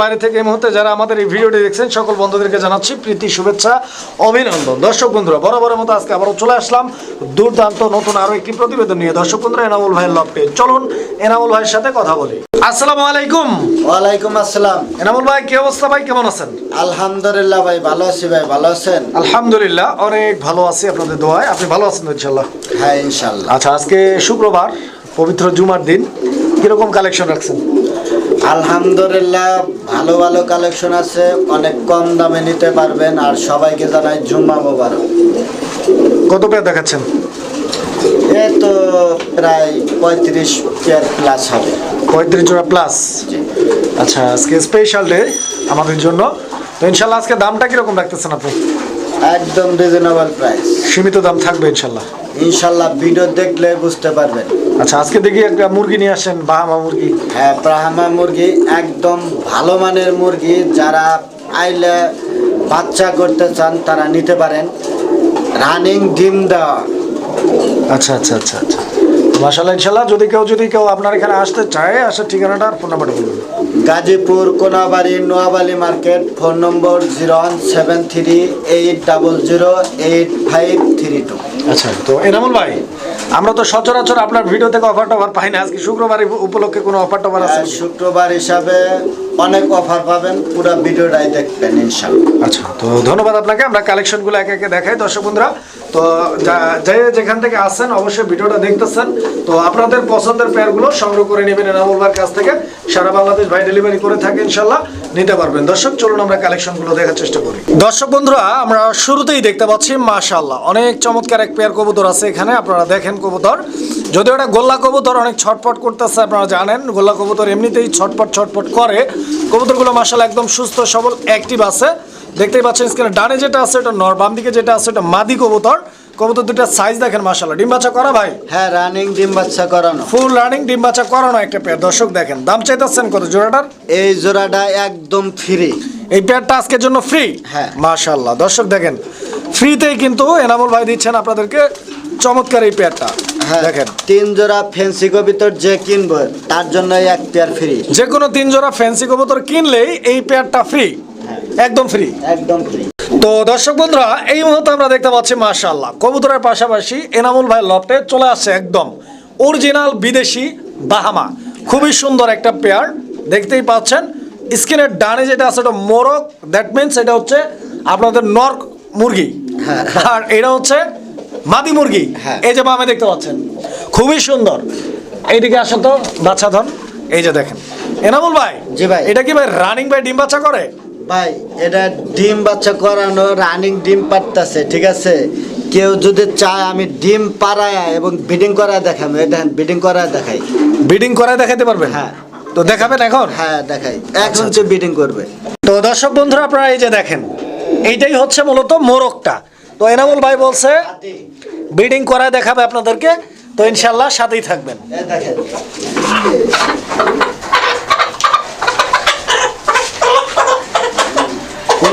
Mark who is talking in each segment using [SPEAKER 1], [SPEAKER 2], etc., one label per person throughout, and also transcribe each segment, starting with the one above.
[SPEAKER 1] বাইরে থেকে এই মুহূর্তে যারা আমাদের এই দেখছেন, সকল বন্ধুদেরকে জানাচ্ছি প্রীতি, শুভেচ্ছা, অভিনন্দন। মতো আজকে চলে আসলাম। দুর্দান্ত নতুন আরও একটি প্রতিবেদন নিয়ে। দর্শক বন্ধুরা, এনামুল ভাইয়ের লপটে চলুন, এনামুল ভাইয়ের সাথে কথা বলি। আসসালামু আলাইকুম
[SPEAKER 2] ওয়ালাইকুম আসসালাম।
[SPEAKER 1] এনামুল ভাই কি অবস্থা ভাই? কেমন আছেন?
[SPEAKER 2] আলহামদুলিল্লাহ ভাই ভালো আছি ভাই ভালো আছেন?
[SPEAKER 1] আলহামদুলিল্লাহ অনেক ভালো আছি আপনাদের দোয়ায়। আপনি ভালো আছেন তো ইনশাল্লাহ
[SPEAKER 2] হ্যাঁ ইনশাল্লাহ
[SPEAKER 1] আচ্ছা আজকে শুক্রবার পবিত্র জুমার দিন। কীরকম কালেকশন রাখছেন?
[SPEAKER 2] আলহামদুলিল্লাহ ভালো ভালো কালেকশন আছে। অনেক কম দামে নিতে পারবেন আর সবাইকে জানাই জুম্মা মোবারক।
[SPEAKER 1] কত পেয়ার দেখাচ্ছেন?
[SPEAKER 2] এ তো প্রায় পঁয়ত্রিশ পেয়ার প্লাস হবে।
[SPEAKER 1] পঁয়ত্রিশ জোড়া প্লাস আচ্ছা আজকে স্পেশাল ডে আমাদের জন্য। তো ইনশাল্লাহ আজকে দামটা কীরকম রাখতেছেন আপনি?
[SPEAKER 2] একদম রিজনেবল প্রাইস
[SPEAKER 1] সীমিত দাম থাকবে ইনশাল্লাহ।
[SPEAKER 2] ইনশাল্লাহ ভিডিও দেখলে বুঝতে পারবেন।
[SPEAKER 1] আচ্ছা আজকে দেখি একটা মুরগি নিয়ে আসেন বাহামা মুরগি।
[SPEAKER 2] হ্যাঁ ব্রাহ্মা মুরগি একদম ভালো মানের মুরগি। যারা আইলে বাচ্চা করতে চান তারা নিতে পারেন। রানিং ডিম দেওয়া।
[SPEAKER 1] আচ্ছা আচ্ছা আচ্ছা আচ্ছা। মাসাল্লাহ ইনশাল্লাহ যদি কেউ যদি কেউ আপনার এখানে আসতে চায় আসার ঠিকানাটা আর ফোন নাম্বারটা বলুন
[SPEAKER 2] Gazipur Konabari Noabali market, phone number zero one seven three eight double zero eight five three two.
[SPEAKER 1] আচ্ছা তো এনামুল ভাই আমরা তো সচরাচর আপনার ভিডিও থেকে অফার টফার পাই না। আজকে শুক্রবার উপলক্ষে কোনো অফার টফার আছে
[SPEAKER 2] শুক্রবার হিসাবে অনেক অফার পাবেন পুরো ভিডিওটাই দেখবেন ইনশাল্লাহ
[SPEAKER 1] আচ্ছা তো ধন্যবাদ আপনাকে। আমরা কালেকশনগুলো একে একে দেখাই দর্শক বন্ধুরা। তো যা- যেখান থেকে আসছেন অবশ্যই ভিডিওটা দেখতেছেন। তো আপনাদের পছন্দের পেয়ারগুলো সংগ্রহ করে নেবেন এনামুল ভাইয়ের কাছ থেকে। সারা বাংলাদেশ ভাই ডেলিভারি করে থাকে ইনশাল্লাহ নিতে পারবেন। দর্শক, চলুন আমরা কালেকশনগুলো দেখার চেষ্টা করি। দর্শক বন্ধুরা, আমরা শুরুতেই দেখতে পাচ্ছি মাশাল্লাহ অনেক চমৎকার এক পেয়ার কবুতর আছে এখানে, আপনারা দেখেন কবুতর। যদিও এটা গোল্লা কবুতর, অনেক ছটপট করতেছে, আপনারা জানেন, গোল্লা কবুতর এমনিতেই ছটপট ছটপট করে। কবুতরগুলো মাশাল্লাহ একদম সুস্থ, সবল অ্যাক্টিভ আছে। দেখতেই পাচ্ছেন স্ক্রিনে ডানে যেটা আছে এটা নর বাম দিকে যেটা আছে এটা মাদি কবুতর। কবুতর দুটার সাইজ দেখেন মাশাল্লাহ ডিম বাচ্চা করা ভাই?
[SPEAKER 2] হ্যাঁ রানিং ডিম বাচ্চা করানো।
[SPEAKER 1] ফুল রানিং ডিম বাচ্চা করানো একটা পেয়ার দর্শক দেখেন দাম চাইতেছেন কত জোড়াটার?
[SPEAKER 2] এই জোড়াটা একদম ফ্রি
[SPEAKER 1] এই পেয়ারটা আজকের জন্য ফ্রি
[SPEAKER 2] হ্যাঁ।
[SPEAKER 1] মাশাল্লাহ দর্শক দেখেন ফ্রিতেই কিন্তু এনামুল ভাই দিচ্ছেন আপনাদেরকে চমৎকার এই পেয়ারটা
[SPEAKER 2] হ্যাঁ
[SPEAKER 1] দেখেন।
[SPEAKER 2] তিন জোড়া ফেন্সি কবিতর যে কিনবো তার জন্য এক পেয়ার ফ্রি
[SPEAKER 1] যে কোনো তিন জোড়া ফ্যান্সি কবুতর কিনলেই এই পেয়ারটা ফ্রি একদম ফ্রি
[SPEAKER 2] একদম ফ্রি
[SPEAKER 1] তো দর্শক বন্ধুরা এই মুহূর্তে আমরা দেখতে পাচ্ছি মাশাল্লাহ কবুতরের পাশাপাশি এনামুল ভাই লফটে চলে আসছে একদম অরিজিনাল বিদেশি বাহামা। খুবই সুন্দর একটা পেয়ার দেখতেই পাচ্ছেন। স্ক্রিনের ডানে যেটা আছে ওটা মোরক দ্যাট মিনস এটা হচ্ছে আপনাদের নর্ক মুরগি।
[SPEAKER 2] হ্যাঁ।
[SPEAKER 1] আর এটা হচ্ছে মাদি মুরগি।
[SPEAKER 2] হ্যাঁ।
[SPEAKER 1] এই যে বামে দেখতে পাচ্ছেন খুবই সুন্দর। এইদিকে আসেন তো বাচ্চা ধন। এই যে দেখেন। এনামুল ভাই
[SPEAKER 2] জি ভাই।
[SPEAKER 1] এটা কি ভাই রানিং ভাই ডিম বাচ্চা করে?
[SPEAKER 2] ভাই এটা ডিম বাচ্চা করানো রানিং ডিম পারতাছে ঠিক আছে? কেউ যদি চায় আমি ডিম পাড়ায় এবং বিডিং করা দেখাবো এটা বিডিং করা দেখাই।
[SPEAKER 1] বিডিং করায় দেখাতে পারবেন?
[SPEAKER 2] হ্যাঁ।
[SPEAKER 1] তো দেখাবেন এখন?
[SPEAKER 2] হ্যাঁ দেখাই।
[SPEAKER 1] আচ্ছা,
[SPEAKER 2] এখন যে বিডিং করবে।
[SPEAKER 1] তো দর্শক বন্ধুরা আপনারা এই যে দেখেন এইটাই হচ্ছে মূলত মোরগটা। তো এনামুল ভাই বলছে বিডিং করায় দেখাবে আপনাদেরকে। তো ইনশাল্লাহ সাথেই থাকবেন।
[SPEAKER 2] দেখেন।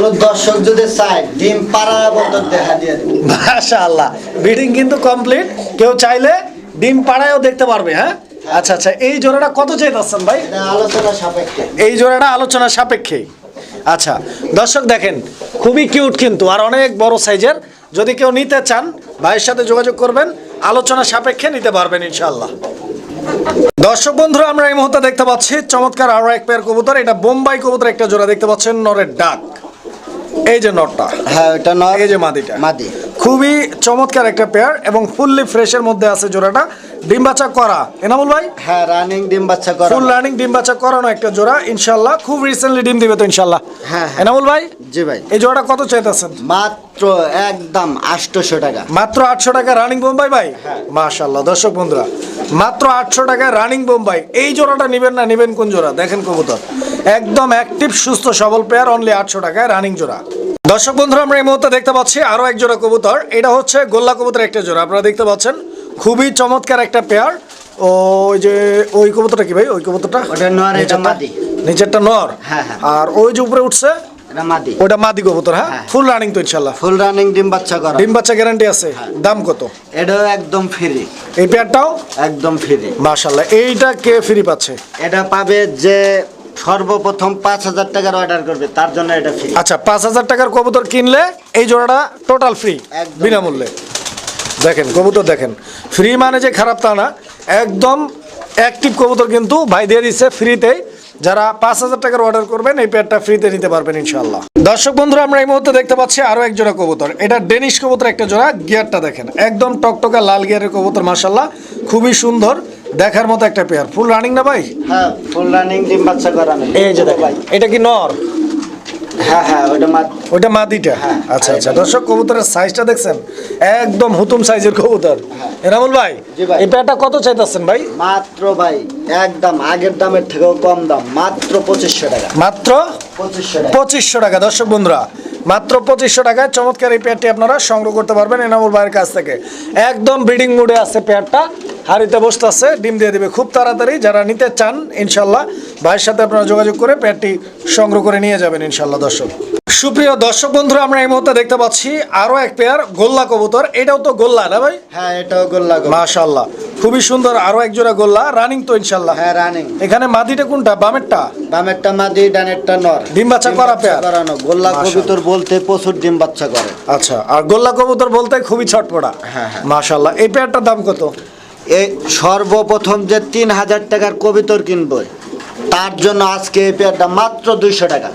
[SPEAKER 2] কোন দর্শক যদি চায় ডিম পাড়া বলতে দেখা দিয়ে দেবো।
[SPEAKER 1] মাশাআল্লাহ। বিডিং কিন্তু কমপ্লিট কেউ চাইলে ডিম পাড়ায়ও দেখতে পারবে হ্যাঁ? আচ্ছা আচ্ছা এই জোড়াটা কত চাইতেছেন ভাই?
[SPEAKER 2] আলোচনা সাপেক্ষে।
[SPEAKER 1] এই জোড়াটা আলোচনা সাপেক্ষে। আচ্ছা দর্শক দেখেন খুবই কিউট কিন্তু আর অনেক বড় সাইজের। যদি কেউ নিতে চান ভাইয়ের সাথে যোগাযোগ করবেন আলোচনা সাপেক্ষে নিতে পারবেন ইনশাল্লাহ দর্শক বন্ধুরা আমরা এই মুহূর্তে দেখতে পাচ্ছি চমৎকার আরও এক পেয়ার কবুতর এটা বোম্বাই কবুতর একটা জোড়া দেখতে পাচ্ছেন নরের ডাক। এই যে নটটা।
[SPEAKER 2] হ্যাঁ এটা নট।
[SPEAKER 1] এই যে মাদিটা।
[SPEAKER 2] মাদি।
[SPEAKER 1] খুবই চমৎকার একটা পেয়ার এবং ফুললি ফ্রেশের মধ্যে আছে জোড়াটা। ডিম বাচ্চা করা। এনামুল ভাই?
[SPEAKER 2] হ্যাঁ রানিং ডিম বাচ্চা করা।
[SPEAKER 1] ফুল রানিং ডিম বাচ্চা করানো একটা জোড়া ইনশাল্লাহ খুব রিসেন্টলি ডিম দিবে তো ইনশাল্লাহ
[SPEAKER 2] হ্যাঁ, হ্যাঁ।
[SPEAKER 1] এনামুল ভাই?
[SPEAKER 2] জি ভাই।
[SPEAKER 1] এই জোড়াটা কত চাইতেছেন?
[SPEAKER 2] মাত্র একদম আটশোশো টাকা।
[SPEAKER 1] মাত্র আটশো টাকা রানিং বোম্বাই ভাই? মাশাল্লাহ দর্শক বন্ধুরা মাত্র আটশো টাকায় রানিং বোম্বাই। এই জোড়াটা নেবেন না নেবেন কোন জোড়া? দেখেন কবুতর। একদম অ্যাক্টিভ সুস্থ সবল পেয়ার অনলি আটশো টাকায় রানিং জোড়া। দর্শক বন্ধুরা আমরা এই মুহূর্তে দেখতে পাচ্ছি আরও এক জোড়া কবুতর। এটা হচ্ছে গোল্লা কবুতর একটা জোড়া। আপনারা দেখতে পাচ্ছেন খুবই চমৎকার একটা পেয়ার ওই যে ওই কবুতরটা কি ভাই? ওই কবুতরটা?
[SPEAKER 2] ওটা নর, এটা মাদি।
[SPEAKER 1] নিচেরটা নর
[SPEAKER 2] হ্যাঁ, হ্যাঁ।
[SPEAKER 1] আর ওই যে উপরে উঠছে
[SPEAKER 2] এটা মাদি।
[SPEAKER 1] ওটা মাদি কবুতর হ্যাঁ?
[SPEAKER 2] হ্যাঁ।
[SPEAKER 1] ফুল রানিং তো ইনশাল্লাহ
[SPEAKER 2] ফুল রানিং ডিম বাচ্চা করা।
[SPEAKER 1] ডিম বাচ্চা গ্যারান্টি আছে। দাম কত?
[SPEAKER 2] এটাও একদম ফ্রি
[SPEAKER 1] এই পেয়ারটাও
[SPEAKER 2] একদম ফ্রি
[SPEAKER 1] মাশাল্লাহ এইটা কে ফ্রি পাচ্ছে?
[SPEAKER 2] এটা পাবে যে সর্বপ্রথম পাঁচ হাজার টাকার অর্ডার করবে তার জন্য এটা ফ্রি
[SPEAKER 1] আচ্ছা পাঁচ হাজার টাকার কবুতর কিনলে এই জোড়াটা টোটাল ফ্রি বিনামূল্যে। দেখেন কবুতর দেখেন। ফ্রি মানে যে খারাপ তা না একদম অ্যাক্টিভ কবুতর কিন্তু ভাই দিয়ে দিচ্ছে ফ্রিতেই যারা পাঁচ হাজার টাকার অর্ডার করবেন এই পেয়ারটা ফ্রিতে নিতে পারবেন ইনশাল্লাহ দর্শক বন্ধুরা আমরা এই মুহূর্তে দেখতে পাচ্ছি আরও এক জোড়া কবুতর। এটা ডেনিশ কবুতর একটা জোড়া গিয়ারটা দেখেন। একদম টকটকা লাল গিয়ারের কবুতর মাসাল্লাহ খুবই সুন্দর। দেখার মতো একটা পেয়ার ফুল রানিং না ভাই?
[SPEAKER 2] হ্যাঁ ফুল রানিং ডিম বাচ্চা করানো
[SPEAKER 1] এই যে ভাই। এটা কি নর?
[SPEAKER 2] হ্যাঁ হ্যাঁ ওটা মাদ
[SPEAKER 1] ওটা মাদিটা?
[SPEAKER 2] হ্যাঁ,
[SPEAKER 1] আচ্ছা আচ্ছা। দর্শক কবুতরের সাইজটা দেখছেন? একদম হুতুম সাইজের কবুতর। এনামুল ভাই
[SPEAKER 2] ভাই।
[SPEAKER 1] এই পেয়ারটা কত চাইতেছেন ভাই?
[SPEAKER 2] মাত্র ভাই একদম আগের দামের থেকেও কম দাম মাত্র পঁচিশশো টাকা।
[SPEAKER 1] মাত্র
[SPEAKER 2] পঁচিশশো টাকা।
[SPEAKER 1] দর্শক বন্ধুরা মাত্র পঁচিশশো টাকায় চমৎকার এই পেয়ারটি আপনারা সংগ্রহ করতে পারবেন এনামুল ভাইয়ের কাছ থেকে। একদম ব্রিডিং মুডে আছে পেয়ারটা হাড়িতে বসতে আছে ডিম দিয়ে দিবে খুব তাড়াতাড়ি। যারা নিতে চান ইনশাল্লাহ ভাইয়ের সাথে আপনারা যোগাযোগ করে পেয়ারটি সংগ্রহ করে নিয়ে যাবেন ইনশাল্লাহ দর্শক। সুপ্রিয় দর্শক বন্ধুরা আমরা এই মুহূর্তে দেখতে পাচ্ছি আরও এক পেয়ার গোল্লা কবুতর। এটাও তো গোল্লা না ভাই?
[SPEAKER 2] হ্যাঁ এটাও গোল্লা।
[SPEAKER 1] মাশাল্লাহ খুবই সুন্দর আরও এক জোড়া গোল্লা রানিং তো ইনশাল্লাহ
[SPEAKER 2] হ্যাঁ রানিং
[SPEAKER 1] এখানে মাদিটা কোনটা? বামেরটা?
[SPEAKER 2] বামেরটা মাদি ডানেরটা নর।
[SPEAKER 1] ডিম বাচ্চা করা পেয়ার?
[SPEAKER 2] করানো। গোল্লা কবুতর বলতে প্রচুর ডিম বাচ্চা করে।
[SPEAKER 1] আচ্ছা আর গোল্লা কবুতর বলতে খুবই ছটপটা।
[SPEAKER 2] হ্যাঁ, হ্যাঁ।
[SPEAKER 1] মাশাল্লাহ এই পেয়ারটার দাম কত?
[SPEAKER 2] এই সর্বপ্রথম যে তিন হাজার টাকার কবিতর কিনবো তার জন্য আজকে এই পেয়ারটা মাত্র দুইশো টাকা।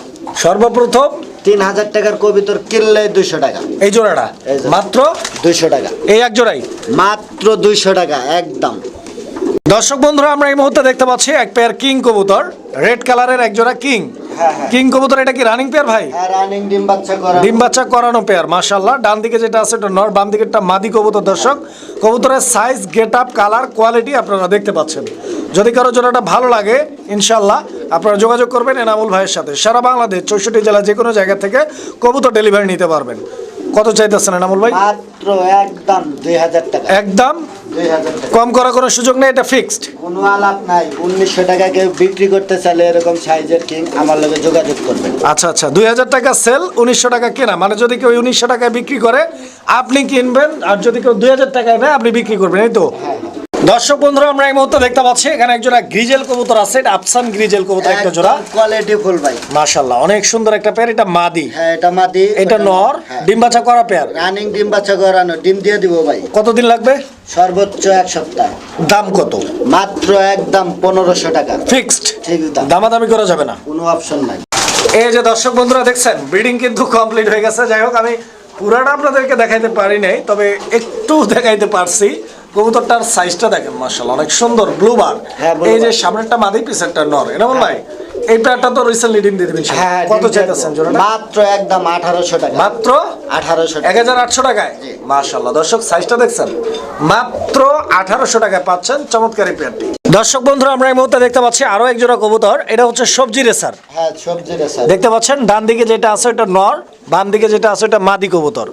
[SPEAKER 1] সর্বপ্রথম
[SPEAKER 2] তিন হাজার টাকার কবিতর কিনলে দুইশো টাকা।
[SPEAKER 1] এই জোড়াটা? মাত্র?
[SPEAKER 2] দুইশো টাকা।
[SPEAKER 1] এই এক জোড়াই?
[SPEAKER 2] মাত্র দুইশো টাকা একদম।
[SPEAKER 1] দর্শক বন্ধুরা আমরা এই মুহূর্তে দেখতে পাচ্ছি এক পেয়ার কিং কবুতর। রেড কালারের এক জোড়া কিং
[SPEAKER 2] হ্যাঁ, হ্যাঁ।
[SPEAKER 1] কিং কবুতর এটা কি রানিং পেয়ার ভাই?
[SPEAKER 2] হ্যাঁ রানিং ডিম বাচ্চা করা
[SPEAKER 1] ডিম বাচ্চা করানো পেয়ার মাশাল্লাহ ডান দিকে যেটা আছে এটা নর বাম দিকেরটা মাদি কবুতর দর্শক। কবুতরের size get up colour quality আপনারা দেখতে পাচ্ছেন। যদি কারও জোড়াটা ভালো লাগে ইনশাল্লাহ আপনারা যোগাযোগ করবেন এনামুল ভাইয়ের সাথে। সারা বাংলাদেশ চৌষট্টি জেলা যে কোনো জায়গা থেকে কবুতর ডেলিভারি নিতে পারবেন। কত চাইতেছেন এনামুল ভাই?
[SPEAKER 2] মাত্র একদম দুই হাজার টাকা।
[SPEAKER 1] একদম কম করার কোনো সুযোগ নেই এটা ফিক্সড
[SPEAKER 2] কোনো আলাপ নাই। উনিশশো টাকা কেউ বিক্রি করতে চাইলে এরকম সাইজের কিং আমার লগে যোগাযোগ করবেন।
[SPEAKER 1] আচ্ছা আচ্ছা দুই হাজার টাকা সেল উনিশশো টাকা কেনা। মানে যদি কেউ উনিশশো টাকায় বিক্রি করে আপনি কিনবেন আর যদি কেউ দুই হাজার টাকায় নেয় আপনি বিক্রি করবেন এই তো? দর্শক বন্ধুরা আমরা এই মুহূর্তে দেখতে পাচ্ছি এখানে একজোড়া গ্রিজেল কবুতর আছে। এটা আফসান গ্রিজেল কবুতর একটা জোড়া।
[SPEAKER 2] কোয়ালিটি ফুল ভাই।
[SPEAKER 1] মাশাল্লাহ অনেক সুন্দর একটা পেয়ার। এটা মাদি।
[SPEAKER 2] হ্যাঁ এটা মাদি।
[SPEAKER 1] এটা নর ডিম বাচ্চা করা পেয়ার।
[SPEAKER 2] রানিং ডিম বাচ্চা করানো ডিম দিয়ে দিব ভাই।
[SPEAKER 1] কতদিন লাগবে?
[SPEAKER 2] সর্বোচ্চ এক সপ্তাহ।
[SPEAKER 1] দাম কত?
[SPEAKER 2] মাত্র একদম পনেরোশো টাকা।
[SPEAKER 1] ফিক্সড দামাদামি করা যাবে না।
[SPEAKER 2] কোনো অপশন নাই।
[SPEAKER 1] এই যে দর্শক বন্ধুরা দেখছেন ব্রিডিং কিন্তু কমপ্লিট হয়ে গেছে। যাই হোক আমি পুরাটা আপনাদেরকে দেখাইতে পারি নাই তবে একটু দেখাইতে পারছি। কবুতরটার সাইজটা দেখেন মার্শাল অনেক সুন্দর ব্লু বার
[SPEAKER 2] হ্যাঁ,
[SPEAKER 1] এই যে। সামনেরটা মাদি পিছেরটা নর এটা বল ভাই এই পেয়ারটা তো রিসেন্টলি ডিম দিয়ে দিবেন
[SPEAKER 2] হ্যাঁ
[SPEAKER 1] কত চাইতেছেন। জোড়াটা?
[SPEAKER 2] মাত্র একদম আঠারোশো টাকা।
[SPEAKER 1] মাত্র
[SPEAKER 2] আঠারোশো
[SPEAKER 1] এক
[SPEAKER 2] টাকা
[SPEAKER 1] হাজার আটশো টাকায়?
[SPEAKER 2] জি।
[SPEAKER 1] মার্শাল্লাহ দর্শক সাইজটা দেখছেন? মাত্র আঠারোশো টাকায় পাচ্ছেন চমৎকার এই দর্শক বন্ধুরা আমরা এই মুহূর্তে দেখতে পাচ্ছি আরও এক জোড়া কবুতর এটা হচ্ছে সবজি রেসার।
[SPEAKER 2] হ্যাঁ সবজি রেসার।
[SPEAKER 1] দেখতে পাচ্ছেন ডান দিকে যেটা আছে এটা নর বাম দিকে যেটা আছে এটা মাদি কবুতর।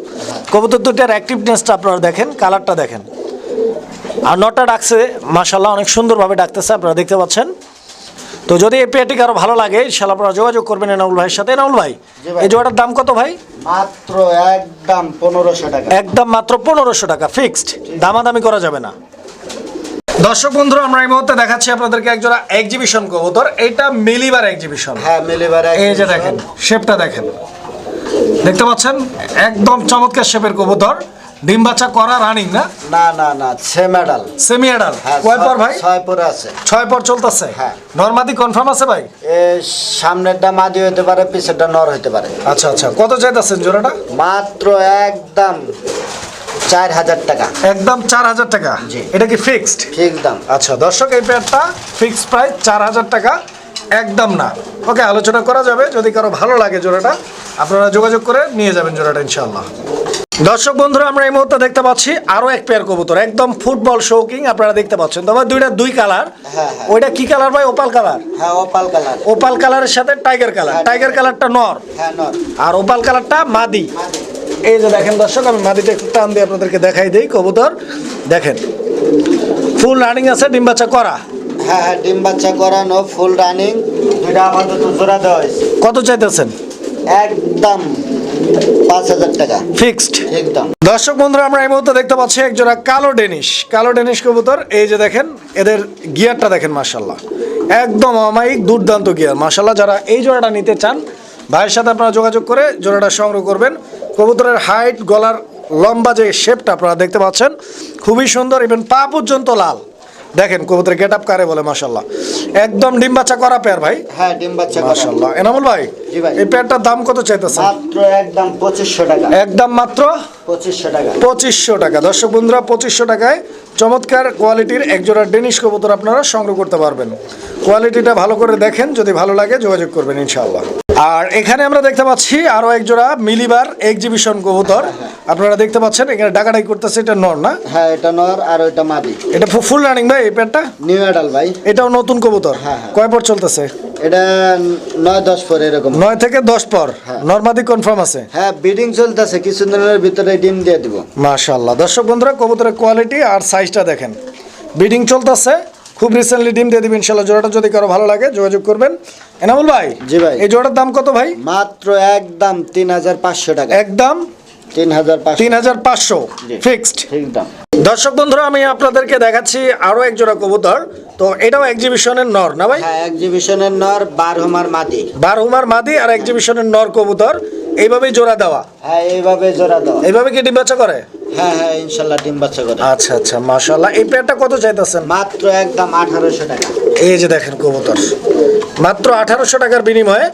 [SPEAKER 1] কবুতর দুটার অ্যাক্টিভনেসটা আপনারা দেখেন কালারটা দেখেন। আর নটা ডাকছে মাশাল্লাহ অনেক সুন্দরভাবে ডাকতেছে আপনারা দেখতে পাচ্ছেন। তো যদি এই পেয়ারটি কারও ভালো লাগে ইনশাল্লাহ আপনারা যোগাযোগ করবেন এনাউল ভাইয়ের সাথে। এনাউল ভাই
[SPEAKER 2] ভাই।
[SPEAKER 1] এই জোড়াটার দাম কত ভাই?
[SPEAKER 2] মাত্র একদম পনেরোশো টাকা।
[SPEAKER 1] একদম মাত্র পনেরোশো টাকা ফিক্সড। দামাদামি করা যাবে না। দর্শক বন্ধুরা আমরা এই মুহূর্তে দেখাচ্ছি আপনাদেরকে একজোড়া এক্সিবিশন কবুতর। এটা মিলিবার এক্সিবিশন
[SPEAKER 2] হ্যাঁ মিলিবার
[SPEAKER 1] এই যে দেখেন শেপটা দেখেন। দেখতে পাচ্ছেন? একদম চমৎকার শেপের কবুতর। ডিম বাচ্চা করা রানিং না?
[SPEAKER 2] না না না সে মেডাল
[SPEAKER 1] সেমি অ্যাডাল কয় পর ভাই?
[SPEAKER 2] ছয় পরে আছে।
[SPEAKER 1] ছয় পর চলতেছে?
[SPEAKER 2] হ্যাঁ।
[SPEAKER 1] নর্মাদি কনফার্ম আছে ভাই?
[SPEAKER 2] এ সামনেরটা মাদি হতে পারে পিছেরটা নর হতে পারে।
[SPEAKER 1] আচ্ছা আচ্ছা। কত চাইতেছেন জোড়াটা?
[SPEAKER 2] মাত্র একদম চার হাজার টাকা।
[SPEAKER 1] একদম চার হাজার টাকা। এটা কি ফিক্সড
[SPEAKER 2] ঠিক দাম।
[SPEAKER 1] আচ্ছা দর্শক এই পেয়ারটা ফিক্সড প্রাইস চার হাজার টাকা একদম না। ওকে আলোচনা করা যাবে। যদি কারও ভালো লাগে জোড়াটা আপনারা যোগাযোগ করে নিয়ে যাবেন জোড়াটা ইনশাল্লাহ দর্শক বন্ধুরা আমরা এই মুহূর্তে দেখতে পাচ্ছি আরও এক পেয়ার কবুতর একদম ফুটবল শৌকিং আপনারা দেখতে পাচ্ছেন। তবে দুইটা দুই কালার
[SPEAKER 2] হ্যাঁ, হ্যাঁ।
[SPEAKER 1] ওইটা কি কালার ভাই? ওপাল কালার
[SPEAKER 2] হ্যাঁ ওপাল কালার
[SPEAKER 1] ওপাল কালারের সাথে টাইগার কালার টাইগার কালারটা নর।
[SPEAKER 2] হ্যাঁ নর।
[SPEAKER 1] আর ওপাল কালারটা মাদি।
[SPEAKER 2] মাদি।
[SPEAKER 1] এই যে দেখেন দর্শক আমি মাদিটা একটু টান দিয়ে আপনাদেরকে দেখাই দিই কবুতর। দেখেন ফুল রানিং আছে ডিম বাচ্চা করা।
[SPEAKER 2] হ্যাঁ হ্যাঁ ডিম বাচ্চা করানো ফুল রানিং দুইটা আপাতত জোড়া দেওয়া হয়েছে।
[SPEAKER 1] কত চাইতেছেন?
[SPEAKER 2] একদম। পাঁচ হাজার টাকা।
[SPEAKER 1] ফিক্সড
[SPEAKER 2] একদম।
[SPEAKER 1] দর্শক বন্ধুরা আমরা এই মুহূর্তে দেখতে পাচ্ছি একজোড়া কালো ডেনিশ। কালো ডেনিশ কবুতর এই যে দেখেন এদের গিয়ারটা দেখেন মাশাল্লাহ একদম অমায়িক দুর্দান্ত গিয়ার মাশাল্লাহ যারা এই জোড়াটা নিতে চান ভাইয়ের সাথে আপনারা যোগাযোগ করে জোড়াটা সংগ্রহ করবেন। কবুতরের হাইট গলার লম্বা যে শেপটা আপনারা দেখতে পাচ্ছেন খুবই সুন্দর ইভেন পা পর্যন্ত লাল। দেখেন কবুতরের গেট আপ কারে বলে মাশাল্লাহ একদম ডিম বাচ্চা করা পেয়ার ভাই।
[SPEAKER 2] হ্যাঁ ডিম বাচ্চা
[SPEAKER 1] মাশাল্লাহ এনামুল ভাই
[SPEAKER 2] জি ভাই।
[SPEAKER 1] এই পেয়ারটার দাম কত চাইতেছেন?
[SPEAKER 2] মাত্র একদম পঁচিশশো টাকা।
[SPEAKER 1] একদম মাত্র
[SPEAKER 2] পঁচিশশো টাকা।
[SPEAKER 1] পঁচিশশো টাকা। দর্শক বন্ধুরা পঁচিশশো টাকায় চমৎকার কোয়ালিটির একজোড়া ডেনিশ কবুতর আপনারা সংগ্রহ করতে পারবেন। কোয়ালিটিটা ভালো করে দেখেন যদি ভালো লাগে যোগাযোগ করবেন ইনশাআল্লাহ। আর এখানে আমরা দেখতে পাচ্ছি আরও একজোড়া মিলিবার এক্সিবিশন কবুতর। আপনারা দেখতে পাচ্ছেন এখানে ডাকাডাকি করতেছে এটা নর না?
[SPEAKER 2] হ্যাঁ এটা নর আর ওইটা মাদি।
[SPEAKER 1] এটা ফুল রানিং ভাই এই প্যান্টটা
[SPEAKER 2] নিউ অ্যাডাল ভাই।
[SPEAKER 1] এটাও নতুন কবুতর?
[SPEAKER 2] হ্যাঁ, হ্যাঁ।
[SPEAKER 1] কয় পর চলতেছে?
[SPEAKER 2] এটা নয় দশ পর এরকম।
[SPEAKER 1] নয় থেকে দশ পর? নর্মাদি কনফার্ম আছে?
[SPEAKER 2] হ্যাঁ বিডিং চলতেছে কিছুদিনের ভিতরে ডিম দিয়ে দিব।
[SPEAKER 1] মাশাল্লাহ দর্শক বন্ধুরা কবুতরের কোয়ালিটি আর সাইজটা দেখেন। বিডিং চলতেছে খুব রিসেন্টলি ডিম দিয়ে দিবেন ইনশাল্লাহ জোড়াটা যদি কারও ভালো লাগে যোগাযোগ করবেন। এনামুল ভাই
[SPEAKER 2] জি ভাই।
[SPEAKER 1] এই জোড়াটার দাম কত ভাই?
[SPEAKER 2] মাত্র একদম তিন হাজার পাঁচশো টাকা।
[SPEAKER 1] একদম
[SPEAKER 2] তিন হাজার পাঁচশো।
[SPEAKER 1] ফিক্সড। দর্শক বন্ধুরা আমি আপনাদেরকে দেখাচ্ছি আরও এক জোড়া কবুতর। তো এটাও এক্সিবিশনের নর না ভাই?
[SPEAKER 2] হ্যাঁ এক্সিবিশনের নর বার হোমার মাদি।
[SPEAKER 1] বারহুমার মাদি আর এক্সিবিশনের নর কবুতর। এইভাবেই জোড়া দেওয়া।
[SPEAKER 2] হ্যাঁ এইভাবে জোড়া দাও
[SPEAKER 1] এইভাবে কি ডিম বাচ্চা করে?
[SPEAKER 2] হ্যাঁ হ্যাঁ ইনশাল্লাহ ডিম বাচ্চা করে।
[SPEAKER 1] আচ্ছা আচ্ছা এই পেয়ারটা কত চাইতেছেন?
[SPEAKER 2] মাত্র একদম আঠারোশো টাকা।
[SPEAKER 1] এই যে দেখেন কবুতর। মাত্র আঠারোশো টাকার বিনিময়ে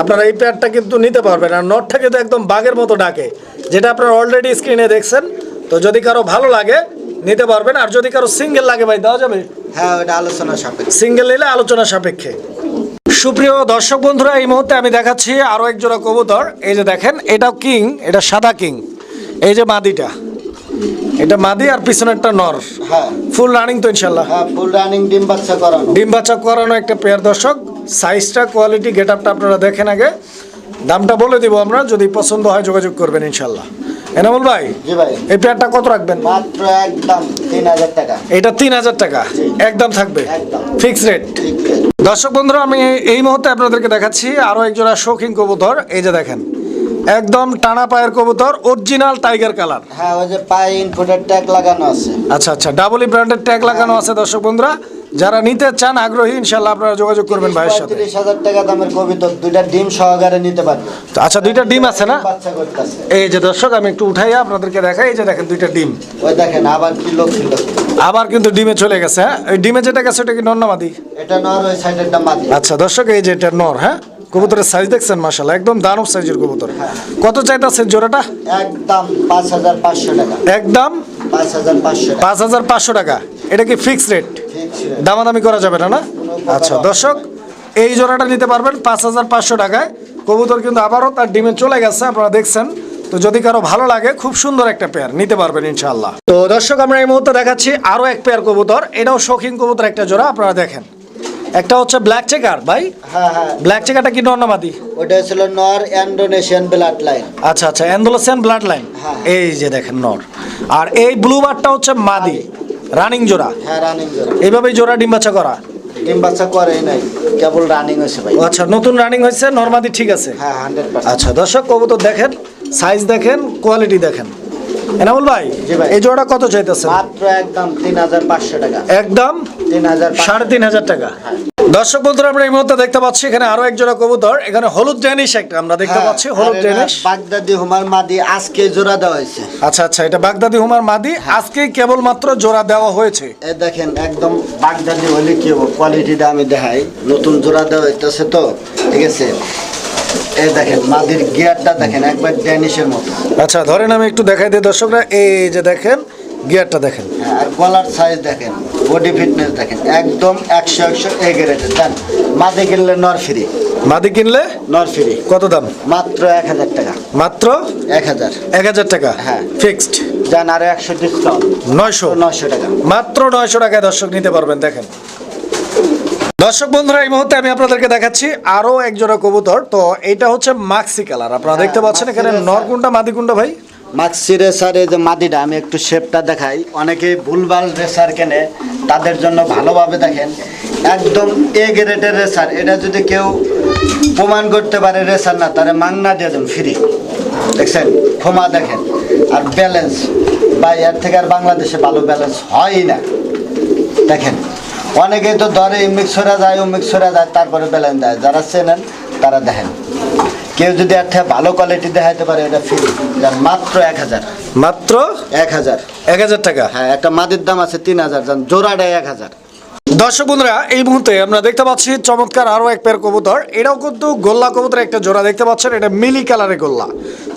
[SPEAKER 1] আপনারা এই প্যাডটা কিন্তু নিতে পারবেন। আর নটটা কিন্তু একদম বাঘের মতো ডাকে। যেটা আপনারা অলরেডি স্ক্রিনে দেখছেন তো যদি কারও ভালো লাগে নিতে পারবেন। আর যদি কারও সিঙ্গেল লাগে ভাই দেওয়া যাবে?
[SPEAKER 2] হ্যাঁ ওটা আলোচনা সাপেক্ষে।
[SPEAKER 1] সিঙ্গেল নিলে আলোচনা সাপেক্ষে। সুপ্রিয় দর্শক বন্ধুরা এই মুহূর্তে আমি দেখাচ্ছি আরও এক জোড়া কবুতর। এই যে দেখেন এটাও কিং এটা সাদা কিং। এই যে মাদিটা। এটা মাদি আর পিছনেরটা নর।
[SPEAKER 2] হ্যাঁ।
[SPEAKER 1] ফুল রানিং তো ইনশাল্লাহ
[SPEAKER 2] হ্যাঁ ফুল রানিং ডিম বাচ্চা করানো।
[SPEAKER 1] ডিম বাচ্চা করানো একটা পেয়ার দর্শক। সাইজটা কোয়ালিটি গেট আপটা আপনারা দেখেন আগে। দামটা বলে দিব আমরা যদি পছন্দ হয় যোগাযোগ করবেন ইনশাল্লাহ এনামুল ভাই এই পেয়ারটা কত রাখবেন?
[SPEAKER 2] মাত্র একদম তিন হাজার টাকা।
[SPEAKER 1] এটা তিন হাজার টাকা? একদম থাকবে। Fix rate? দর্শক বন্ধুরা আমি এই মুহূর্তে আপনাদেরকে দেখাচ্ছি আরও একজোড়া শৌখিন কবুতর। এই যে দেখেন একদম টানা পায়ের কবুতর অরিজিনাল টাইগার কালার
[SPEAKER 2] হ্যাঁ ওই যে পায়ে ইনপুটের ট্যাগ লাগানো আছে।
[SPEAKER 1] আচ্ছা আচ্ছা ডাবল ই ব্র্যান্ডের ট্যাগ লাগানো আছে দর্শক বন্ধুরা। যারা নিতে চান আগ্রহী ইনশাল্লাহ আপনারা যোগাযোগ করবেন ভাইয়ের সাথে।
[SPEAKER 2] পঁয়ত্রিশ হাজার টাকা দামের কবিতা দুইটা ডিম সহকারে নিতে পারবে।
[SPEAKER 1] আচ্ছা দুইটা ডিম আছে না? এই যে দর্শক আমি একটু উঠাইয়া আপনাদেরকে দেখাই এই যে দেখেন দুইটা ডিম।
[SPEAKER 2] ওই দেখেন আবার কিলো কিলো
[SPEAKER 1] আবার কিন্তু ডিমে চলে গেছে হ্যাঁ? ওই ডিমে যেটা গেছে ওটা কি নন্নামাদি
[SPEAKER 2] এটা নর ওই সাইডেরটা মাদি।
[SPEAKER 1] আচ্ছা দর্শক এই যে এটা নর হ্যাঁ? কবুতরের সাইজ দেখছেন মাশাল্লাহ একদম দানব সাইজের কবুতর। কত চাইতেছেন জোড়াটা?
[SPEAKER 2] একদম পাঁচ হাজার পাঁচশো টাকা।
[SPEAKER 1] একদম?
[SPEAKER 2] পাঁচ হাজার পাঁচশো টাকা।
[SPEAKER 1] এটা কি ফিক্সড রেট দামাদামি করা যাবে না না? আচ্ছা দর্শক এই জোড়াটা নিতে পারবেন পাঁচ হাজার পাঁচশো টাকায়। কবুতর কিন্তু আবারও তার ডিমে চলে গেছে আপনারা দেখছেন। তো যদি কারও ভালো লাগে খুব সুন্দর একটা পেয়ার নিতে পারবেন ইনশাআল্লাহ। তো দর্শক আমরা এই মুহূর্তে দেখাচ্ছি আরও এক পেয়ার কবুতর এটাও শৌখিন কবুতর একটা জোড়া আপনারা দেখেন। একটা হচ্ছে ব্ল্যাক চেকার ভাই?
[SPEAKER 2] হ্যাঁ হ্যাঁ।
[SPEAKER 1] ব্ল্যাক চেকারটা কি নর্নামাদি?
[SPEAKER 2] ওটা ছিল নর ইন্ডোনেশিয়ান ব্লাড লাইন
[SPEAKER 1] আচ্ছা আচ্ছা অ্যান্ডোলোসিয়ান ব্লাড লাইন। এই যে দেখেন নর। আর এই ব্লু বারটা হচ্ছে মাদি। রানিং জোড়া?
[SPEAKER 2] হ্যাঁ রানিং জোড়া।
[SPEAKER 1] এইভাবেই জোড়া ডিম বাচ্চা করা?
[SPEAKER 2] ডিম বাচ্চা করেই নাই কেবল রানিং হয়েছে ভাই।
[SPEAKER 1] আচ্ছা নতুন রানিং হয়েছে নর্মাদি ঠিক আছে?
[SPEAKER 2] হ্যাঁ হান্ড্রেড
[SPEAKER 1] আচ্ছা দর্শক কবুতর দেখেন সাইজ দেখেন কোয়ালিটি দেখেন। এনামুল ভাই
[SPEAKER 2] জি ভাই।
[SPEAKER 1] এই জোড়া কত চাইতেছে
[SPEAKER 2] মাত্র একদম তিন হাজার পাঁচশো টাকা।
[SPEAKER 1] একদম
[SPEAKER 2] তিন হাজার।
[SPEAKER 1] সাড়ে তিন হাজার টাকা।
[SPEAKER 2] হ্যাঁ।
[SPEAKER 1] দর্শক বন্ধুরা আমরা এই মুহূর্তে দেখতে পাচ্ছি এখানে আরও এক জোড়া কবুতর। এখানে হলুদ ড্যানিশ একটা আমরা দেখতে
[SPEAKER 2] হ্যাঁ,
[SPEAKER 1] পাচ্ছি হলুদ ড্যানিশ
[SPEAKER 2] বাগদাদি হুমার মাদি আজকে জোড়া দেওয়া হয়েছে।
[SPEAKER 1] আচ্ছা আচ্ছা এটা বাগদাদি হুমার মাদি। আজকে কেবলমাত্র জোড়া দেওয়া হয়েছে।
[SPEAKER 2] এ দেখেন একদম বাগদাদি হলে কি হব কোয়ালিটিটা আমি দেখাই। নতুন জোড়া দেওয়া হইতেছে তো ঠিক আছে? এই দেখেন মাদির গিয়ারটা দেখেন একবার ড্যানিশের মতো।
[SPEAKER 1] আচ্ছা ধরেন আমি একটু দেখাই দিই দর্শকরা। এই যে দেখেন গিয়ারটা দেখেন।
[SPEAKER 2] হ্যাঁ, আর গলার সাইজ দেখেন বডি ফিটনেস দেখেন একদম একশো একশো এ গ্রেডের দেন মাদি কিনলে নর ফ্রি
[SPEAKER 1] মাদি কিনলে
[SPEAKER 2] নর ফ্রি
[SPEAKER 1] কত দাম?
[SPEAKER 2] মাত্র এক হাজার টাকা।
[SPEAKER 1] মাত্র
[SPEAKER 2] এক হাজার।
[SPEAKER 1] এক হাজার টাকা?
[SPEAKER 2] হ্যাঁ।
[SPEAKER 1] ফিক্সড
[SPEAKER 2] যান আরও একশো ডিসকাউন্ট
[SPEAKER 1] নয়শো?
[SPEAKER 2] নশো টাকা।
[SPEAKER 1] মাত্র নয়শো টাকায় দর্শক নিতে পারবেন দেখেন। দর্শক বন্ধুরা এই মুহূর্তে আমি আপনাদেরকে দেখাচ্ছি আরও একজোড়া কবুতর। তো এটা হচ্ছে মাক্সি কালার আপনারা দেখতে পাচ্ছেন এখানে নরকুন্ডা মাদিকুন্ডা ভাই?
[SPEAKER 2] মাক্সি রেসার যে মাদিটা আমি একটু শেপটা দেখাই। অনেকে ভুলভাল রেসার কেনে, তাদের জন্য ভালোভাবে দেখেন। একদম এ গ্রেডের রেসার এটা যদি কেউ প্রমাণ করতে পারে রেসার না, তাহলে মাংনা দিয়ে দেন ফ্রি দেখছেন? ক্ষমা দেখেন। আর ব্যালেন্স বা এর থেকে আর বাংলাদেশে ভালো ব্যালেন্স হয়ই না। দেখেন? অনেকেই তো ধরে মিক্সরা যায়, ও মিক্সরা যায়, তারপরে ব্যালেন্স দেয়। যারা চেনেন, তারা দেখেন। কেউ যদি একটা ভালো কোয়ালিটি দেখাইতে পারে এটা ফ্রি মাত্র এক হাজার।
[SPEAKER 1] মাত্র?
[SPEAKER 2] এক হাজার।
[SPEAKER 1] এক হাজার টাকা?
[SPEAKER 2] হ্যাঁ একটা মাদির দাম আছে তিন হাজার যান জোড়াটাই এক হাজার।
[SPEAKER 1] দর্শক বন্ধুরা এই মুহূর্তে আমরা দেখতে পাচ্ছি চমৎকার আরও এক পেয়ার কবুতর। এটাও কিন্তু গোল্লা কবুতর একটা জোড়া দেখতে পাচ্ছেন এটা মিলি কালারের গোল্লা।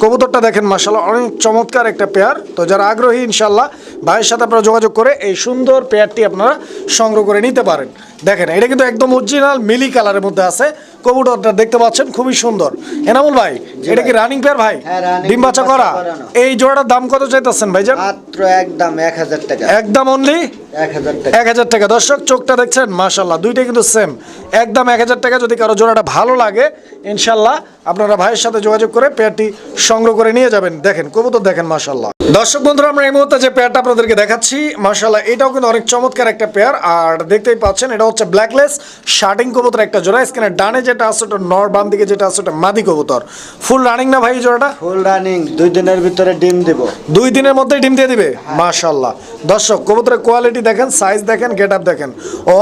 [SPEAKER 1] কবুতরটা দেখেন মাসাল্লাহ অনেক চমৎকার একটা পেয়ার তো যারা আগ্রহী ইনশাল্লাহ ভাইয়ের সাথে আপনারা যোগাযোগ করে এই সুন্দর পেয়ারটি আপনারা সংগ্রহ করে নিতে পারেন। দেখেন এটা কিন্তু একদম অরিজিনাল মিলি কালারের মধ্যে আছে। কবুতরটা দেখতে পাচ্ছেন খুবই সুন্দর। এনামুল ভাই এটা কি রানিং পেয়ার ভাই?
[SPEAKER 2] হ্যাঁ,
[SPEAKER 1] ডিম বাচ্চা করা? এই জোড়াটার দাম কত চাইতেছেন ভাইজান?
[SPEAKER 2] মাত্র একদম এক হাজার টাকা।
[SPEAKER 1] একদম অনলি
[SPEAKER 2] এক হাজার টাকা।
[SPEAKER 1] দর্শক চোখটা দেখছেন? মাশাল্লাহ দুইটাই কিন্তু সেম একদম এক হাজার টাকা যদি কারও জোড়াটা ভালো লাগে ইনশাল্লাহ আপনারা ভাইয়ের সাথে যোগাযোগ করে পেয়ারটি সংগ্রহ করে নিয়ে যাবেন। দেখেন কবুতর দেখেন মাশাল্লাহ দর্শক বন্ধুরা আমরা এই মুহূর্তে যে পেয়ারটা আপনাদেরকে দেখাচ্ছি মাশাল্লাহ এটাও কিন্তু অনেক চমৎকার একটা পেয়ার আর দেখতেই পাচ্ছেন এটা হচ্ছে ব্ল্যাকলেস শার্টিং কবুতর একটা জোড়া স্ক্রিনে ডানে যেটা আছে ওটা নর বাম দিকে যেটা আছে ওটা মাদি কবুতর। ফুল রানিং না ভাই জোড়াটা?
[SPEAKER 2] ফুল রানিং দুই দিনের ভিতরে ডিম দিব।
[SPEAKER 1] দুই দিনের মধ্যে ডিম দিয়ে দিবে? মাশাল্লাহ দর্শক কবুতরের কোয়ালিটি দেখেন সাইজ দেখেন গেট আপ দেখেন।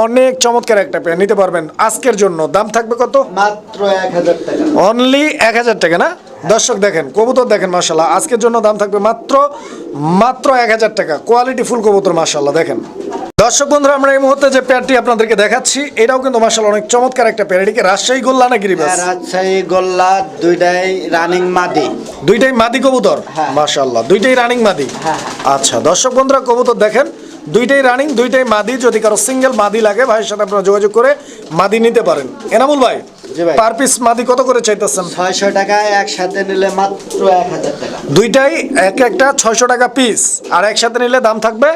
[SPEAKER 1] অনেক চমৎকার একটা পেয়ার নিতে পারবেন আজকের জন্য। দাম থাকবে কত?
[SPEAKER 2] মাত্র এক হাজার টাকা।
[SPEAKER 1] অনলি এক হাজার টাকা না? দর্শক দেখেন কবুতর দেখেন মাশাল্লাহ আজকের জন্য দাম থাকবে মাত্র মাত্র এক হাজার টাকা। কোয়ালিটি ফুল কবুতর মাশাল্লাহ দেখেন। দর্শক বন্ধুরা আমরা এই মুহূর্তে যে পেয়ারটি আপনাদেরকে দেখাচ্ছি এটাও কিন্তু মাশাল্লাহ অনেক চমৎকার একটা পেয়ার এটিকে রাজশাহী গোল্লা না গিরিবাস
[SPEAKER 2] হ্যাঁ, রাজশাহী গোল্লা দুইটাই রানিং মাদি।
[SPEAKER 1] দুইটাই মাদি কবুতর?
[SPEAKER 2] হ্যাঁ।
[SPEAKER 1] মাশাল্লাহ দুইটাই রানিং মাদি?
[SPEAKER 2] হ্যাঁ,
[SPEAKER 1] আচ্ছা দর্শক বন্ধুরা কবুতর দেখেন দুইটাই রানিং দুইটাই মাদি যদি কারও সিঙ্গেল মাদি লাগে ভাইয়ের সাথে আপনারা যোগাযোগ করে মাদি নিতে পারেন। এনামুল ভাই পার পিস মাদি কত করে চাইতেছেন?
[SPEAKER 2] ছয়শো টাকায় একসাথে নিলে মাত্র এক হাজার টাকা।
[SPEAKER 1] দুইটাই এক একটা ছয়শো টাকা পিস আর একসাথে নিলে দাম থাকবে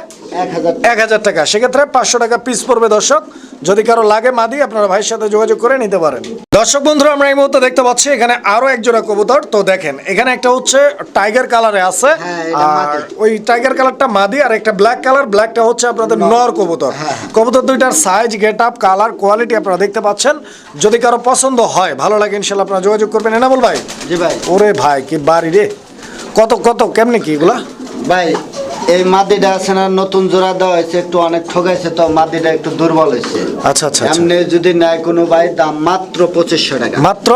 [SPEAKER 2] এক হাজার
[SPEAKER 1] টাকা। সেক্ষেত্রে পাঁচশো টাকা পিস পড়বে দর্শক। যদি কারও লাগে মাদি আপনারা ভাইয়ের সাথে যোগাযোগ করে নিতে পারেন। দর্শক বন্ধুরা আমরা এই মুহূর্তে দেখতে পাচ্ছি এখানে আরও এক জোড়া কবুতর। তো দেখেন এখানে একটা হচ্ছে টাইগার কালারে আছে।
[SPEAKER 2] হ্যাঁ,
[SPEAKER 1] আর ওই টাইগার কালারটা মাদি আর একটা ব্ল্যাক কালার ব্ল্যাকটা হচ্ছে আপনাদের নর। কবুতর।
[SPEAKER 2] হ্যাঁ।
[SPEAKER 1] কবুতর দুইটার size get up colour quality আপনারা দেখতে পাচ্ছেন। যদি কারও পছন্দ হয় ভালো লাগে ইনশাল্লাহ আপনারা যোগাযোগ করবেন। এনামুল ভাই?
[SPEAKER 2] জি ভাই।
[SPEAKER 1] ওরে ভাই কি বাড়ি রে। কত কত কেমনে কি এগুলা?
[SPEAKER 2] ভাই এই মাদিটা আছে না নতুন জোড়া দেওয়া হয়েছে একটু অনেক ঠকাইছে তো মাদিটা একটু দুর্বল হয়েছে।
[SPEAKER 1] আচ্ছা আচ্ছা আচ্ছা।
[SPEAKER 2] এমনি যদি নেয় কোনো ভাই দাম মাত্র পঁচিশশো টাকা।
[SPEAKER 1] মাত্র?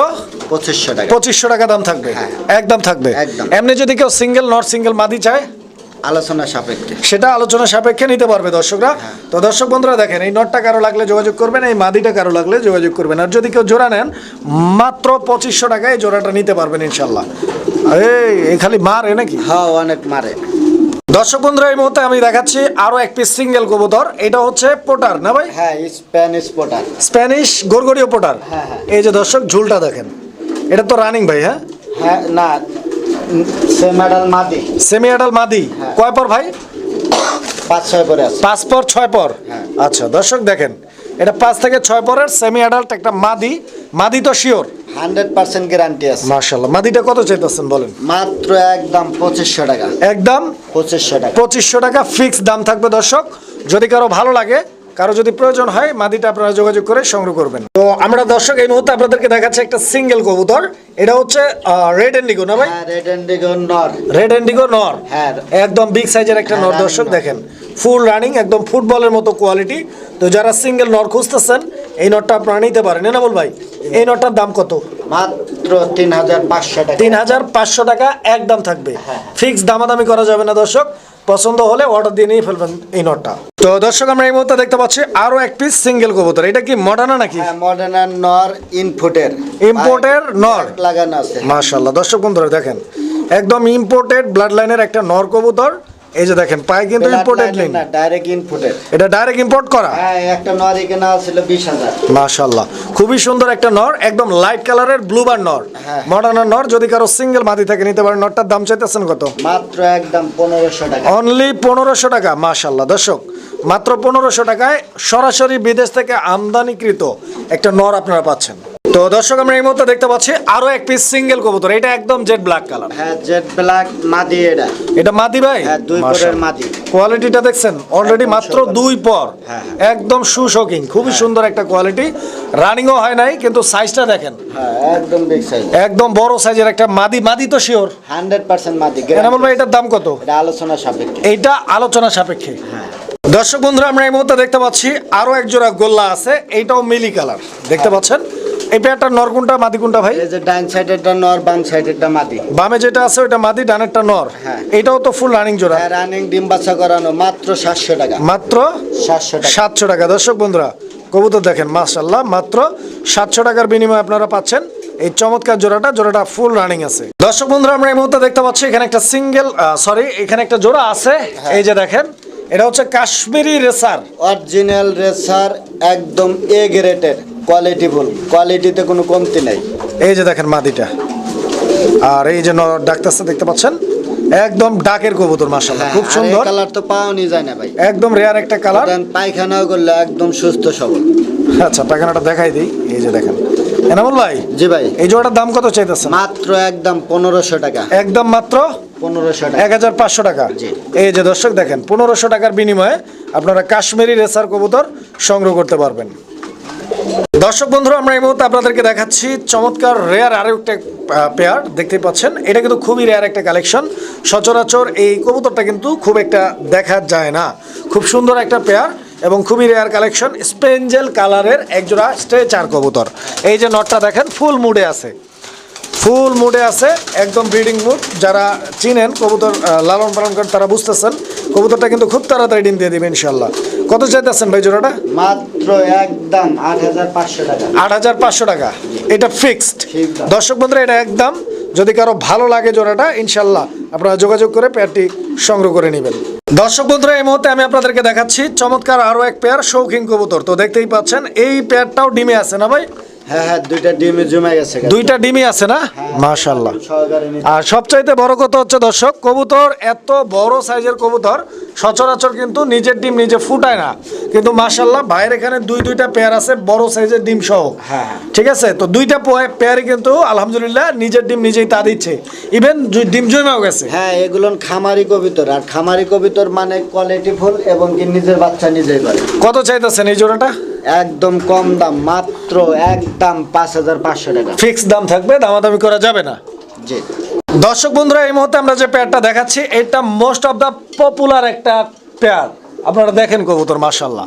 [SPEAKER 2] পঁচিশশো টাকা।
[SPEAKER 1] পঁচিশশো টাকা দাম থাকবে?
[SPEAKER 2] হ্যাঁ।
[SPEAKER 1] একদম থাকবে?
[SPEAKER 2] একদম।
[SPEAKER 1] এমনি যদি কেউ সিঙ্গেল নট সিঙ্গেল মাদি চায়?
[SPEAKER 2] আলোচনা সাপেক্ষে।
[SPEAKER 1] সেটা আলোচনা সাপেক্ষে নিতে পারবে দর্শকরা। তো দর্শক বন্ধুরা দেখেন এই নটটা কারও লাগলে যোগাযোগ করবেন এই মাদিটা কারও লাগলে যোগাযোগ করবেন। আর যদি কেউ জোড়া নেন মাত্র পঁচিশশো টাকায় এই জোড়াটা নিতে পারবেন ইনশাল্লাহ। এই এই খালি মারে নাকি?
[SPEAKER 2] হ্যাঁ অনেক মারে।
[SPEAKER 1] দর্শক বন্ধুরা এই মুহূর্তে আমি দেখাচ্ছি আরও এক পিস সিঙ্গেল কবুতর এটা হচ্ছে পোটার না ভাই?
[SPEAKER 2] হ্যাঁ স্প্যানিশ পোটার।
[SPEAKER 1] স্প্যানিশ গোরগড়িও পোটার।
[SPEAKER 2] হ্যাঁ, হ্যাঁ।
[SPEAKER 1] এই যে দর্শক ঝুলটা দেখেন। এটা তো রানিং ভাই হ্যাঁ?
[SPEAKER 2] হ্যাঁ না সে মেডাল মাদি।
[SPEAKER 1] সেমি আডাল মাদি।
[SPEAKER 2] হ্যাঁ।
[SPEAKER 1] কয় পর ভাই?
[SPEAKER 2] পাঁচ ছয় করে আছে।
[SPEAKER 1] পাঁচ পর ছয় পর?
[SPEAKER 2] হ্যাঁ।
[SPEAKER 1] আচ্ছা দর্শক দেখেন। এটা পাঁচ থেকে ছয় পরের সেমি অ্যাডাল্ট একটা মাদি। মাদি তো শিওর
[SPEAKER 2] হান্ড্রেড পার্সেন্ট গ্যারান্টি আছে।
[SPEAKER 1] মাদিটা কত চাইতেছেন বলেন?
[SPEAKER 2] মাত্র একদম পঁচিশশো টাকা।
[SPEAKER 1] একদম?
[SPEAKER 2] পঁচিশশো টাকা।
[SPEAKER 1] পঁচিশশো টাকা ফিক্স দাম থাকবে দর্শক। যদি কারও ভালো লাগে কারও যদি প্রয়োজন হয় মাদিটা আপনারা যোগাযোগ করে সংগ্রহ করবেন। তো আমরা দর্শক এই মুহূর্তে আপনাদেরকে দেখাচ্ছি একটা সিঙ্গেল কবুতর। এটা হচ্ছে রেড এন্ডিগো না ভাই?
[SPEAKER 2] হ্যাঁ রেড এন্ডিগো নর
[SPEAKER 1] রেড এন্ডিগো নর
[SPEAKER 2] হ্যাঁ।
[SPEAKER 1] একদম বিগ সাইজের একটা
[SPEAKER 2] হ্যাঁ,
[SPEAKER 1] নর দর্শক দেখেন। ফুল রানিং একদম ফুটবলের মতো কোয়ালিটি তো যারা সিঙ্গেল নর খুঁজতেছেন এই নটটা আপনারা নিতে পারেন এনামুল ভাই? এই নটটার দাম কত?
[SPEAKER 2] মাত্র তিন হাজার পাঁচশো টাকা।
[SPEAKER 1] তিন হাজার পাঁচশো টাকা একদম থাকবে।
[SPEAKER 2] হ্যাঁ।
[SPEAKER 1] ফিক্স দামাদামি করা যাবে না দর্শক। পছন্দ হলে অর্ডার দিয়ে নিয়ে ফেলবেন এই নটটা। তো দর্শক আমরা এই মুহূর্তে দেখতে পাচ্ছি আরও এক পিস সিঙ্গেল কবুতর। এটা কি মডার্না নাকি?
[SPEAKER 2] হ্যাঁ মডার্ন নর ইনফুটের
[SPEAKER 1] Imported নর।
[SPEAKER 2] লাগানো আছে।
[SPEAKER 1] মাশাল্লাহ দর্শক বন্ধুরা দেখেন। একদম ইম্পোর্টেড ব্লাড লাইনের একটা নর কবুতর। এই যে দেখেন পায়ে কিন্তু ইম্পোর্টেড লিন
[SPEAKER 2] না ডাইরেক্ট ইনফুটের
[SPEAKER 1] এটা ডাইরেক্ট ইম্পোর্ট করা?
[SPEAKER 2] হ্যাঁ একটা নর এখানে ছিল বিশ হাজার।
[SPEAKER 1] মাশাল্লাহ খুবই সুন্দর একটা নর একদম লাইট কালারের ব্লু বার নর।
[SPEAKER 2] হ্যাঁ।
[SPEAKER 1] মডার্ন নর যদি কারও সিঙ্গেল মাদি থাকে নিতে পারেন। নরটার দাম চাইতেছেন কত?
[SPEAKER 2] মাত্র একদম পনেরোশো টাকা।
[SPEAKER 1] অনলি পনেরোশো টাকা মাশাল্লাহ দর্শক মাত্র পনেরোশো টাকায় সরাসরি বিদেশ থেকে আমদানিকৃত একটা নর আপনারা পাচ্ছেন। তো দর্শক আমরা এই মুহূর্তে দেখতে পাচ্ছি আরও এক পিস সিঙ্গেল কবুতর। এটা একদম জেড ব্ল্যাক কালার
[SPEAKER 2] হ্যাঁ জেড ব্ল্যাক মাদি এটা।
[SPEAKER 1] এটা মাদি ভাই?
[SPEAKER 2] হ্যাঁ দুই পরের মাদি।
[SPEAKER 1] কোয়ালিটিটা দেখছেন? অলরেডি মাত্র দুই পর।
[SPEAKER 2] হ্যাঁ,
[SPEAKER 1] একদম সুশোকিং খুবই সুন্দর একটা কোয়ালিটি রানিংও হয় নাই কিন্তু সাইজটা দেখেন।
[SPEAKER 2] হ্যাঁ একদম বিগ সাইজ
[SPEAKER 1] একদম বড় সাইজের একটা মাদি। মাদি তো শিওর
[SPEAKER 2] হান্ড্রেড পার্সেন্ট মাদি।
[SPEAKER 1] এনামুল ভাই এটার দাম কত?
[SPEAKER 2] এটা আলোচনা সাপেক্ষে।
[SPEAKER 1] এইটা আলোচনা সাপেক্ষে।
[SPEAKER 2] হ্যাঁ।
[SPEAKER 1] দর্শক বন্ধুরা আমরা এই মুহূর্তে দেখতে পাচ্ছি আরও এক জোড়া গোল্লা আছে। এইটাও মিলি কালার দেখতে পাচ্ছেন? এই নর কোনটা? মাদি কোনটা ভাই?
[SPEAKER 2] এই যে সাইডেরটা নর বাম সাইডেরটা মাদি।
[SPEAKER 1] বামে যেটা আছে ওটা মাদি ডানেরটা নর।
[SPEAKER 2] হ্যাঁ।
[SPEAKER 1] এটাও তো ফুল রানিং জোড়া।
[SPEAKER 2] হ্যাঁ রানিং ডিম বাচ্চা করানো মাত্র সাতশো টাকা।
[SPEAKER 1] মাত্র
[SPEAKER 2] সাতশো টাকা।
[SPEAKER 1] সাতশো টাকা। দর্শক বন্ধুরা কবুতর দেখেন মাশাল্লাহ মাত্র সাতশো টাকার বিনিময়ে আপনারা পাচ্ছেন এই চমৎকার জোড়াটা। জোড়াটা ফুল রানিং আছে। দর্শক বন্ধুরা আমরা এই মুহূর্তে দেখতে পাচ্ছি এখানে একটা সিঙ্গেল সরি এখানে একটা জোড়া আছে। এই যে দেখেন এটা হচ্ছে কাশ্মীরি রেসার।
[SPEAKER 2] অরিজিনাল রেসার একদম এ গ্রেটের কোয়ালিটি ফুল কোয়ালিটিতে কোনো কমতি নেই।
[SPEAKER 1] এই যে দেখেন মাদিটা। আর এই যে ডাকতেছে দেখতে পাচ্ছেন? একদম ডাকের কবুতর মাশাল্লাহ খুব সুন্দর।
[SPEAKER 2] কালার তো পাওয়ানি যায় না ভাই।
[SPEAKER 1] একদম রেয়ার একটা কালার
[SPEAKER 2] পায়খানাও করলে একদম সুস্থ সবল।
[SPEAKER 1] আচ্ছা পায়খানাটা দেখাই দিই। এই যে দেখেন। এনামুল ভাই
[SPEAKER 2] জি ভাই।
[SPEAKER 1] এই জোড়াটার দাম কত চাইতেছেন?
[SPEAKER 2] মাত্র একদম পনেরোশো টাকা।
[SPEAKER 1] একদম মাত্র
[SPEAKER 2] পনেরোশো টাকা।
[SPEAKER 1] এক হাজার পাঁচশো টাকা। এই যে দর্শক দেখেন পনেরোশো টাকার বিনিময়ে আপনারা কাশ্মীরি রেসার কবুতর সংগ্রহ করতে পারবেন। দর্শক বন্ধুরা, আমরা এই মুহূর্তে আপনাদেরকে দেখাচ্ছি চমৎকার রেয়ার আরও একটা পেয়ার দেখতে পাচ্ছেন। এটা কিন্তু খুবই রেয়ার একটা কালেকশন সচরাচর এই কবুতরটা কিন্তু খুব একটা দেখা যায় না। খুব সুন্দর একটা পেয়ার এবং খুবই রেয়ার কালেকশন স্পেঞ্জেল কালারের একজোড়া স্ট্রেচার কবুতর। এই যে নটটা দেখেন ফুল মুডে আছে। ফুল মুডে আছে, একদম ব্রিডিং মুড যারা চিনেন কবুতর লালন পালন করেন, তারা বুঝতেছেন। কবুতরটা কিন্তু খুব তাড়াতাড়ি ডিম দিয়ে দিবে ইনশাল্লাহ কত চাইতেছেন ভাই জোড়াটা?
[SPEAKER 2] মাত্র একদম আট হাজার পাঁচশো টাকা।
[SPEAKER 1] আট হাজার পাঁচশো টাকা। এটা ফিক্সড দর্শক বন্ধুরা এটা একদম যদি কারও ভালো লাগে জোড়াটা ইনশাল্লাহ আপনারা যোগাযোগ করে পেয়ারটি সংগ্রহ করে নেবেন। দর্শক বন্ধুরা এই মুহূর্তে আমি আপনাদেরকে দেখাচ্ছি চমৎকার আরও এক পেয়ার শৌখিন কবুতর। তো দেখতেই পাচ্ছেন এই পেয়ারটাও ডিমে আছে না ভাই?
[SPEAKER 2] হ্যাঁ হ্যাঁ দুইটা ডিমে জমে গেছে
[SPEAKER 1] দুইটা ডিমই আছে না? মাশাল্লাহ আর সবচাইতে বড় কথা হচ্ছে দর্শক কবুতর এত বড় সাইজের কবুতর সচরাচর কিন্তু নিজের ডিম নিজে ফুটায় না। কিন্তু মাশাল্লাহ ভাইয়ের এখানে দুই দুইটা পেয়ার আছে বড় সাইজের ডিম সহ।
[SPEAKER 2] হ্যাঁ।
[SPEAKER 1] ঠিক আছে? তো দুইটা পেয়ারই কিন্তু আলহামদুলিল্লাহ নিজের ডিম নিজেই তা দিচ্ছে। ইভেন ডিম জমেও গেছে।
[SPEAKER 2] হ্যাঁ এগুলো খামারি কবিতর। আর খামারি কবিতর মানে কোয়ালিটি ফুল এবং কি নিজের বাচ্চা নিজেই করে।
[SPEAKER 1] কত চাইতেছেন এই জোড়াটা?
[SPEAKER 2] একদম কম দাম মাত্র একদম পাঁচ হাজার পাঁচশো টাকা।
[SPEAKER 1] ফিক্স দাম থাকবে দামাদামি করা যাবে না।
[SPEAKER 2] জি।
[SPEAKER 1] দর্শক বন্ধুরা এই মুহূর্তে আমরা যে পেয়ারটা দেখাচ্ছি এটা মোস্ট অফ দ্য পপুলার একটা পেয়ার। আপনারা দেখেন কবুতর মার্শাল্লাহ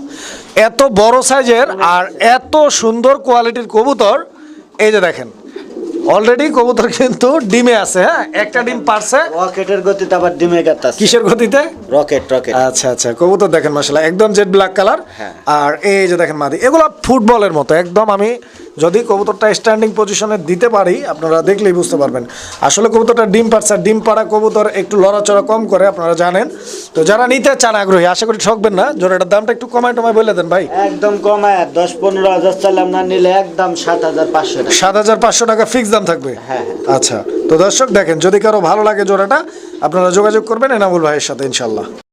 [SPEAKER 1] এত বড় সাইজের আর এত সুন্দর কোয়ালিটির কবুতর এই যে দেখেন। অলরেডি কবুতর কিন্তু ডিমে আছে হ্যাঁ? একটা ডিম পারছে।
[SPEAKER 2] রকেটের গতিতে আবার ডিমে কাটতাছে
[SPEAKER 1] কিসের গতিতে?
[SPEAKER 2] রকেট রকেট
[SPEAKER 1] আচ্ছা আচ্ছা কবুতর দেখেন মাশাআল্লাহ একদম জেড ব্ল্যাক কালার। আর এই যে দেখেন মাদি এগুলো ফুটবলের মতো একদম আমি যদি কবুতরটা স্ট্যান্ডিং পজিশনে দিতে পারি আপনারা দেখলেই বুঝতে পারবেন। আসলে কবুতরটা ডিম পাড়ছে ডিম পাড়া কবুতর একটু লড়াচড়া কম করে আপনারা জানেন। তো যারা নিতে চান আগ্রহী আশা করি ঠকবেন না। জোড়াটার দামটা একটু কমায় টমায় বলে দেন ভাই।
[SPEAKER 2] একদম কমায় দশ পনেরো হাজার চাইলাম না নিলে একদম সাত হাজার পাঁচশো টাকা।
[SPEAKER 1] সাত হাজার পাঁচশো টাকা ফিক্স দাম থাকবে?
[SPEAKER 2] হ্যাঁ,
[SPEAKER 1] আচ্ছা তো দর্শক দেখেন যদি কারও ভালো লাগে জোড়াটা আপনারা যোগাযোগ করবেন এনামুল ভাইয়ের সাথে ইনশাল্লাহ।